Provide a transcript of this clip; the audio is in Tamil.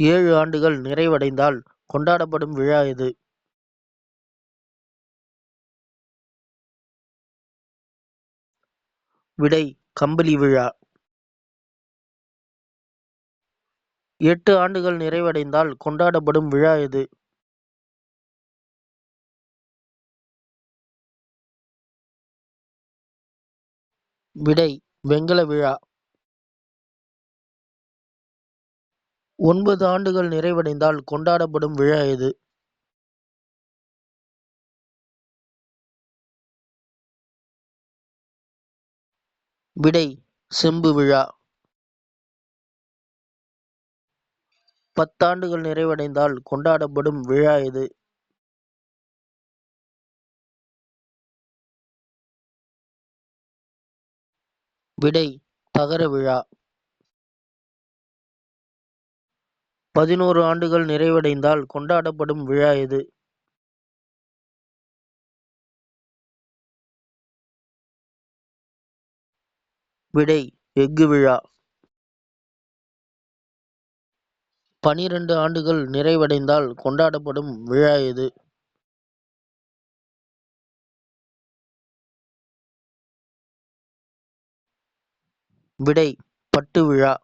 ஏழு ஆண்டுகள் நிறைவடைந்தால் கொண்டாடப்படும் விழா எது விடை கம்பளி விழா. எட்டு ஆண்டுகள் நிறைவடைந்தால் கொண்டாடப்படும் விழா எது விடை வெங்கல விழா. ஒன்பது ஆண்டுகள் நிறைவடைந்தால் கொண்டாடப்படும் விழா எது? விடை செம்பு விழா. பத்தாண்டுகள் நிறைவடைந்தால் கொண்டாடப்படும் விழா எது? விடை தகர விழா. பதினோரு ஆண்டுகள் நிறைவடைந்தால் கொண்டாடப்படும் விழா எது? விடை எஃகு விழா. பனிரெண்டு ஆண்டுகள் நிறைவடைந்தால் கொண்டாடப்படும் விழா எது? விடை பட்டு விழா.